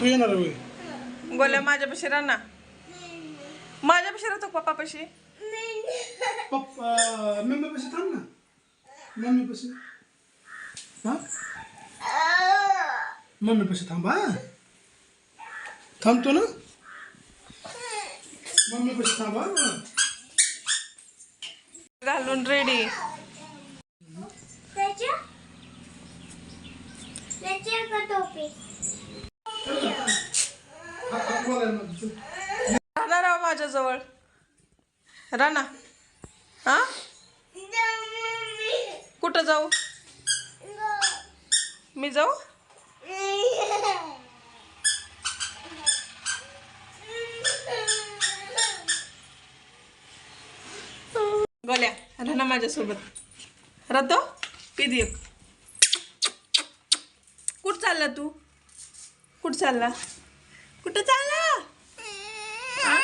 तू येणार होय? गोल्या माझ्यापाशी राहा ना. माझ्यापाशी राहतो पप्पापाशी? पप्पा मम्मी पशी थांब ना. मम्मी पशी हा? मम्मी पशी थांब हा? थांबतो ना? मम्मी पशी थांब हा? घालून रेडी त्याच्या त्याच्या का टोपी. राहणार राहा माझ्याजवळ. राणा. हा? कुठं जाऊ? मी जाऊ? गोल्या राहा माझ्यासोबत. राहतो पिदी कुठं चालला तू? कुठं चालला? कुठं चालला हा?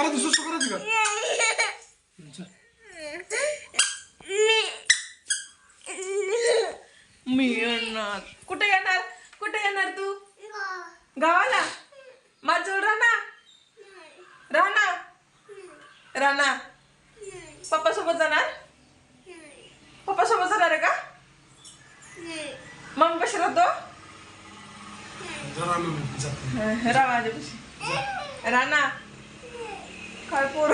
सुसू करायचं का चल. मी येणार. कुठे येणार? कुठे येणार तू? गावाला? माझ्याजवळ राहणार राहणार राहणार पप्पा सोबत जाणार? पप्पा सोबत जाणार आहे का? मग कशी राहतो? जरा मम्मी जा. राहा माझ्यापाशी राहणार काय पोर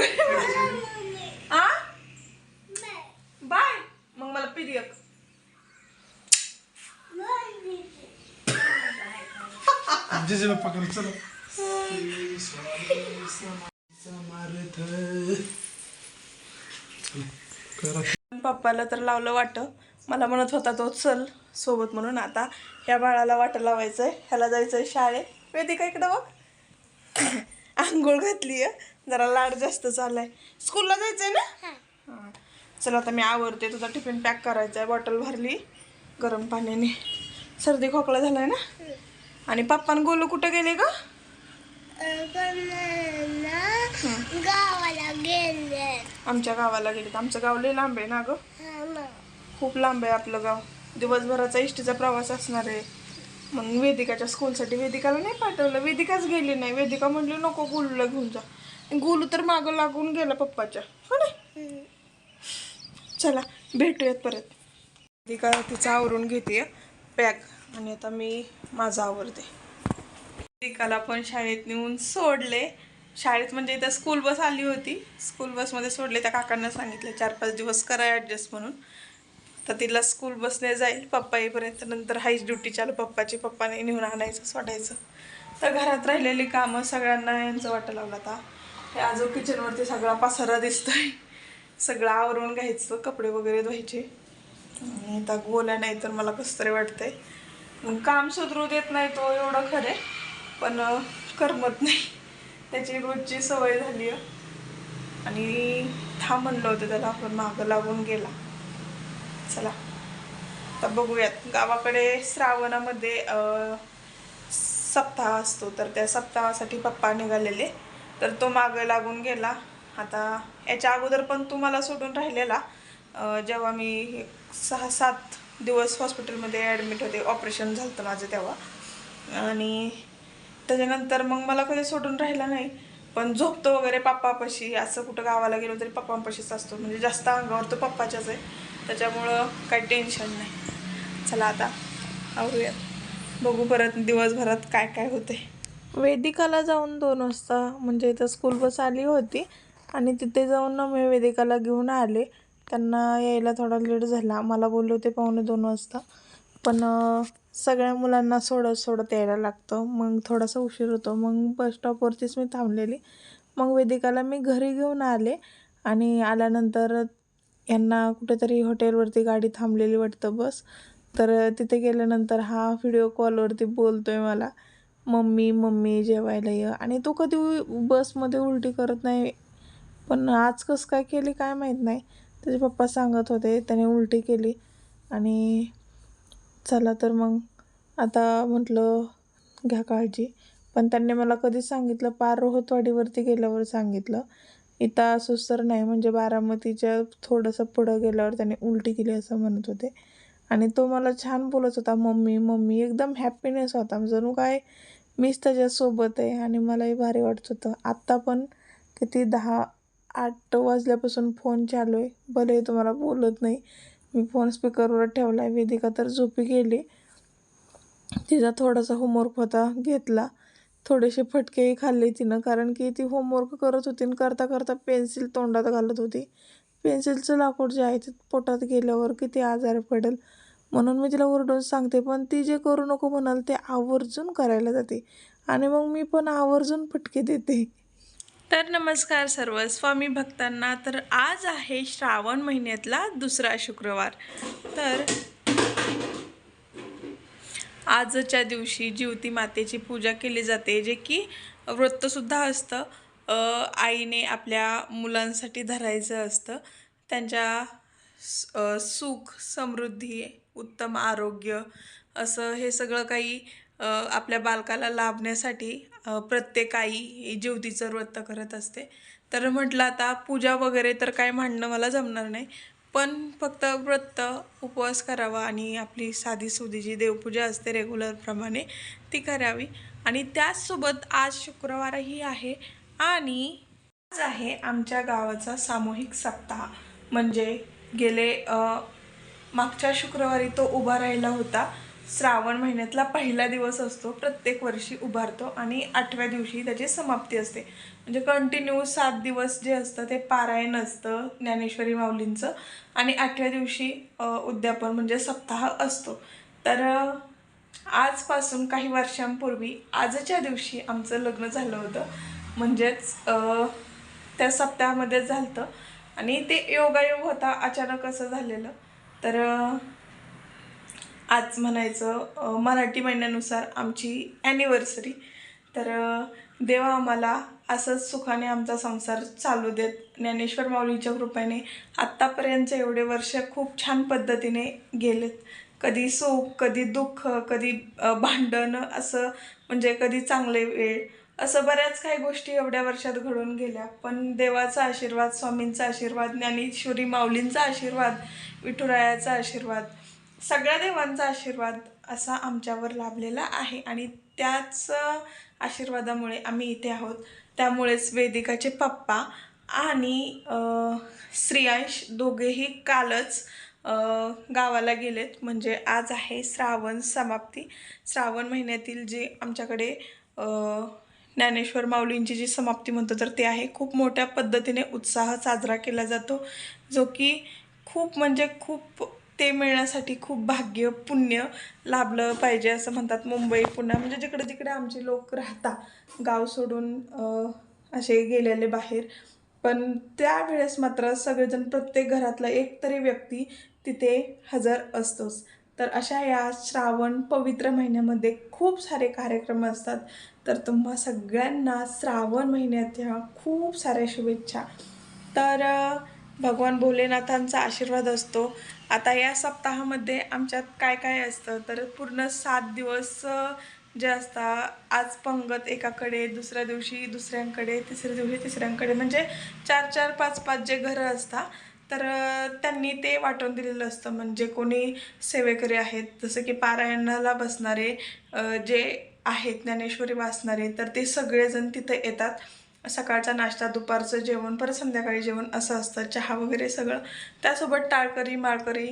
हा बाय. मग मला चला चला, करा पप्पाला तर लावलं वाट. मला म्हणत होता तो चल सोबत म्हणून आता ह्या बाळाला वाट लावायचंय. ह्याला जायचंय शाळेत. वेदिका इकडं बघ. आंघोळ घातली जरा लाड जास्त चाललाय स्कूलला जायचंय ना? हां. चला आता मी आवरते. तुझा टिफिन पॅक करायचा आहे बॉटल भरली. गरम पाण्याने. सर्दी खोकला झालाय ना? आणि पप्पान गोलू कुठं गेले ग? गावाला गेले. आमच्या गावाला गेले आमचं गाव लय लांब आहे ना ग? खूप लांब आहे आपलं गाव. दिवसभराचा इष्टीचा प्रवास असणार आहे. मग वेदिकाच्या स्कूलसाठी वेदिकाला नाही पाठवलं. वेदिकाच गेली नाही. वेदिका म्हणली नको गुलूला घेऊन जा. गुलू तर मागं लागून गेला पप्पाच्या. हो ना? चला भेटूयात परत. वेदिका तिचं आवरून घेते पॅक. आणि आता मी माझं आवरते. वेदिकाला पण शाळेत नेऊन सोडले. शाळेत म्हणजे इथं स्कूल बस आली होती. स्कूल बसमध्ये सोडले. त्या काकांना सांगितलं चार पाच दिवस करा ॲडजस्ट म्हणून. तर तिला स्कूल बसने जाईल. पप्पा येईपर्यंत नंतर हाईच ड्युटी चालू पप्पाची पप्पाने नेऊन आणायचं सोडायचं. तर घरात राहिलेली कामं सगळ्यांना यांचं वाटं लावलं आता. हे आजो किचनवरती सगळा पसारा दिसतोय. सगळं आवरून घ्यायचं कपडे वगैरे धुवायचे. आणि आता गोल्या नाही तर मला कसं तरी वाटतंय. मग काम सुधरू देत नाही तो एवढं खरे पण करमत नाही. त्याची रोजची सवय झाली आहे आणि थांब म्हणलं होतं त्याला आपण मागं लागून गेला. चला. तर बघूयात. गावाकडे श्रावणामध्ये सप्ताह असतो. तर त्या सप्ताहासाठी पप्पा निघालेले. तर तो मागं लागून गेला. आता याच्या अगोदर पण तुम्हाला मला सोडून राहिलेला. जेव्हा मी सहा सात दिवस हॉस्पिटलमध्ये ॲडमिट होते. ऑपरेशन झालं होतं माझं तेव्हा. आणि त्याच्यानंतर मग मला कधी सोडून राहिला नाही. पण झोपतो वगैरे पप्पापाशी. असं कुठं गावाला गेलो तरी पप्पांपाशीच असतो. म्हणजे जास्त अंगावर तो पप्पाच्याच आहे. त्याच्यामुळं काही टेन्शन नाही. चला आता आवरूयात बघू परत दिवसभरात काय काय होते वेदिकाला जाऊन दोन वाजता म्हणजे इथं स्कूल बस आली होती आणि तिथे जाऊन ना मी वेदिकाला घेऊन आले. त्यांना यायला थोडा लेट झाला. मला बोलले होते पाहुणे दोन वाजता. पण सगळ्या मुलांना सोडत सोडत यायला लागतं. मग थोडासा उशीर होतो. मग बस स्टॉपवरतीच मी थांबलेली. मग वेदिकाला मी घरी घेऊन आले आणि आल्यानंतर यांना कुठेतरी हॉटेलवरती गाडी थांबलेली वाटतं बस. तर तिथे गेल्यानंतर हा व्हिडिओ कॉलवरती बोलतोय मला. मम्मी मम्मी जेवायला ये. आणि तो कधी बसमध्ये उलटी करत नाही. पण आज कसं काय केली काय माहीत नाही. त्याचे पप्पा सांगत होते त्याने उलटी केली. आणि चला तर मग. आता म्हटलं घ्या काळजी. पण त्यांनी मला कधीच सांगितलं पार रोहतवाडीवरती गेल्यावर सांगितलं. इथं असूच तर नाही. म्हणजे बारामतीच्या थोडंसं पुढं गेल्यावर त्याने उलटी केली असं म्हणत होते. आणि तो मला छान बोलत होता मम्मी मम्मी एकदम हॅपीनेस होता. जणू काय मीच त्याच्यासोबत आहे आणि मलाही भारी वाटत होतं. आत्ता पण किती दहा आठ वाजल्यापासून फोन चालू आहे. भले तुम्हाला बोलत नाही. मी फोन स्पीकरवर ठेवला आहे वेदिका तर झोपी गेली. तिचा थोडासा होमवर्क होता घेतला. थोडेसे फटकेही खाल्ले तिनं कारण की ती होमवर्क करत होती आणि करता करता पेन्सिल तोंडात घालत होती. पेन्सिलचं लाकूड जे आहे ते पोटात गेल्यावर किती आजार पडेल म्हणून मी तिला ओरडून सांगते पण ती जे करू नको म्हणाल ते आवर्जून करायला जाते आणि मग मी पण आवर्जून फटके देते. तर नमस्कार सर्व स्वामी भक्तांना तर आज आहे श्रावण महिन्यातला दुसरा शुक्रवार. तर आजच्या दिवशी जीवती मातेची पूजा केली जाते जे की व्रतसुद्धा असतं. आईने आपल्या मुलांसाठी धरायचं असतं. त्यांच्या सुख समृद्धी उत्तम आरोग्य असं हे सगळं काही आपल्या बालकाला लाभण्यासाठी प्रत्येक आई ही व्रत करत असते. तर म्हटलं आता पूजा वगैरे तर काय म्हणणं मला जमणार नाही. पण फक्त व्रत उपवास करावा आणि आपली साधी सुधी जी देवपूजा असते रेग्युलरप्रमाणे ती करावी. आणि त्याचसोबत आज शुक्रवारही आहे आणि आज आहे आमच्या गावाचा सामूहिक सप्ताह. म्हणजे गेले मागच्या शुक्रवारी तो उभा राहिला होता. श्रावण महिन्यातला पहिला दिवस असतो प्रत्येक वर्षी उभारतो आणि आठव्या दिवशी त्याची समाप्ती असते. म्हणजे कंटिन्यू सात दिवस जे असतं ते पारायण असतं ज्ञानेश्वरी माऊलींचं आणि आठव्या दिवशी उद्यापन म्हणजे सप्ताह असतो. तर आजपासून काही वर्षांपूर्वी आजच्या दिवशी आमचं लग्न झालं होतं. म्हणजेच त्या सप्ताहामध्येच झालं होतं आणि ते योगायोग होता अचानक असं झालेलं. तर आज म्हणायचं मराठी महिन्यानुसार आमची ॲनिव्हर्सरी तर देवा आम्हाला असंच सुखाने आमचा संसार चालू देत. ज्ञानेश्वर माऊलीच्या कृपेने आत्तापर्यंत एवढे वर्ष खूप छान पद्धतीने गेलेत. कधी सुख कधी दुःख कधी भांडणं भांडण असं म्हणजे कधी चांगले वेळ. असं बऱ्याच काही गोष्टी एवढ्या वर्षात घडून गेल्या. पण देवाचा आशीर्वाद स्वामींचा आशीर्वाद ज्ञानेश्वरी माऊलींचा आशीर्वाद विठुरायाचा आशीर्वाद सगळ्या देवांचा आशीर्वाद असा आमच्यावर लाभलेला आहे आणि त्याच आशीर्वादामुळे आम्ही इथे आहोत. त्यामुळेच वेदिकाचे पप्पा आणि अ, श्रियांश दोघेही कालच गावाला गेलेत. म्हणजे आज आहे श्रावण समाप्ती. श्रावण महिन्यातील जे आमच्याकडे ज्ञानेश्वर माऊलींची जी समाप्ती म्हणतो तर ते आहे. खूप मोठ्या पद्धतीने उत्साह साजरा केला जातो. जो की खूप म्हणजे खूप ते मिळण्यासाठी खूप भाग्य पुण्य लाभलं पाहिजे असं म्हणतात मुंबई पुणे. म्हणजे जिकडे जिकडे आमचे लोक राहतात गाव सोडून असे गेलेले बाहेर. पण त्यावेळेस मात्र सगळेजण प्रत्येक घरातला एक तरी व्यक्ती तिथे हजर असतोच. तर अशा या श्रावण पवित्र महिन्यामध्ये खूप सारे कार्यक्रम असतात. तर तुम्हा सगळ्यांना श्रावण महिन्यात ह्या खूप साऱ्या शुभेच्छा. तर भगवान भोलेनाथांचा आशीर्वाद असतो. आता या सप्ताहामध्ये आमच्यात काय काय असतं? तर पूर्ण सात दिवस जे असतात आज पंगत एकाकडे दुसऱ्या दिवशी दुसऱ्यांकडे तिसऱ्या दिवशी तिसऱ्यांकडे म्हणजे चार चार पाच पाच जे घरं असतात तर त्यांनी ते वाटून दिलेलं असतं. म्हणजे कोणी सेवेकरी आहेत जसं की पारायणाला बसणारे जे आहेत ज्ञानेश्वरी वाचणारे तर ते सगळेजण तिथं येतात. सकाळचा नाश्ता दुपारचं जेवण परत संध्याकाळी जेवण असं असतं. चहा वगैरे सगळं. त्यासोबत टाळकरी माळकरी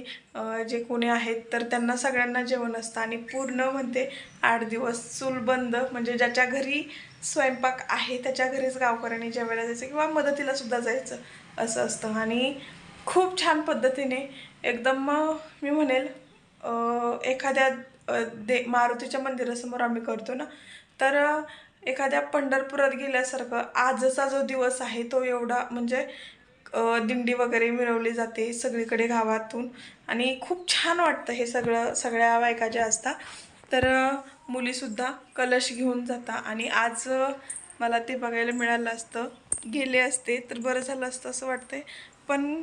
जे कोणी आहेत तर त्यांना सगळ्यांना जेवण असतं. आणि पूर्ण म्हणते आठ दिवस चूल बंद. म्हणजे ज्याच्या घरी स्वयंपाक आहे त्याच्या घरीच गावकऱ्यांनी जेवायला जायचं किंवा मदतीला सुद्धा जायचं असं असतं. आणि खूप छान पद्धतीने एकदम मी म्हणेल एखाद्या दे मारुतीच्या मंदिरासमोर आम्ही करतो ना तर एखाद्या पंढरपुरात गेल्यासारखं आजचा जो दिवस आहे तो एवढा म्हणजे दिंडी वगैरे मिरवली जाते सगळीकडे गावातून. आणि खूप छान वाटतं हे सगळं सगळ्या बायका ज्या असतात तर मुलीसुद्धा कलश घेऊन जाता आणि आज मला ते बघायला मिळालं असतं. गेले असते तर बरं झालं असतं असं वाटतंय. पण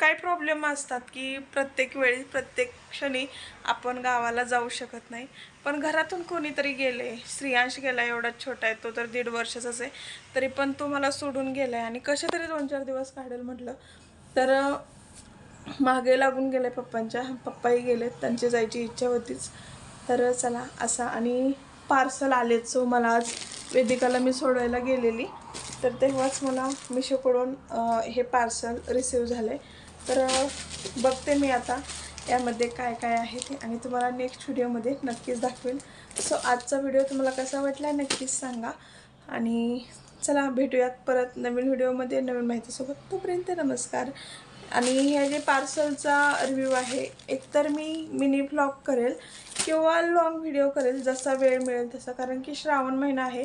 काही प्रॉब्लेम असतात की प्रत्येक वेळी प्रत्येक क्षणी आपण गावाला जाऊ शकत नाही. पण घरातून कोणीतरी गेले स्त्रियांश गेला एवढा छोटा आहे तो तर दीड वर्षाचाच आहे. तरी पण तो मला सोडून गेला आहे आणि कसे तरी दोन चार दिवस काढेल म्हटलं. तर मागे लागून गेले पप्पांच्या. पप्पाही गेले त्यांची जायची इच्छा होतीच. तर चला असा आणि पार्सल आलेत सो मला आज वेदिकाला मी सोडायला गेलेली. तर तेव्हाच मला मिशोकडून हे पार्सल रिसीव आहे तर बघते मी आता यामध्ये काय काय आहे ते आणि तुम्हाला नेक्स्ट व्हिडिओमध्ये नक्कीच दाखवेल सो आजचा व्हिडिओ तुम्हाला कसा वाटला नक्कीच सांगा. आणि चला भेटूयात परत नवीन व्हिडिओमध्ये नवीन माहितीसोबत. तोपर्यंत नमस्कार. आणि हे जे पार्सलचा रिव्ह्यू आहे एकतर मी मिनी व्लॉग करेल. किंवा लाँग व्हिडिओ करेल जसा वेळ मिळेल तसा. कारण की श्रावण महिना आहे.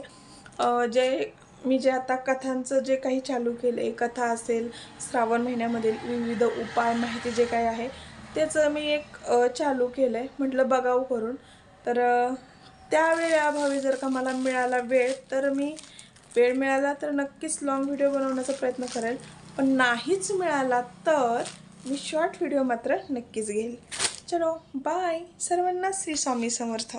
जे मी जे आता कथांचं जे काही चालू केलं आहे कथा असेल श्रावण महिन्यामधील विविध उपाय माहिती जे काही आहे त्याचं मी एक चालू केलं आहे म्हटलं बघावं करून. तर त्यावेळेअभावी जर का मला मिळाला वेळ तर मी वेळ मिळाला तर नक्कीच लाँग व्हिडिओ बनवण्याचा प्रयत्न करेल. पण नाहीच मिळाला तर मी शॉर्ट व्हिडिओ मात्र नक्कीच घेईल. चलो बाय सर्वांना श्री स्वामी समर्थ.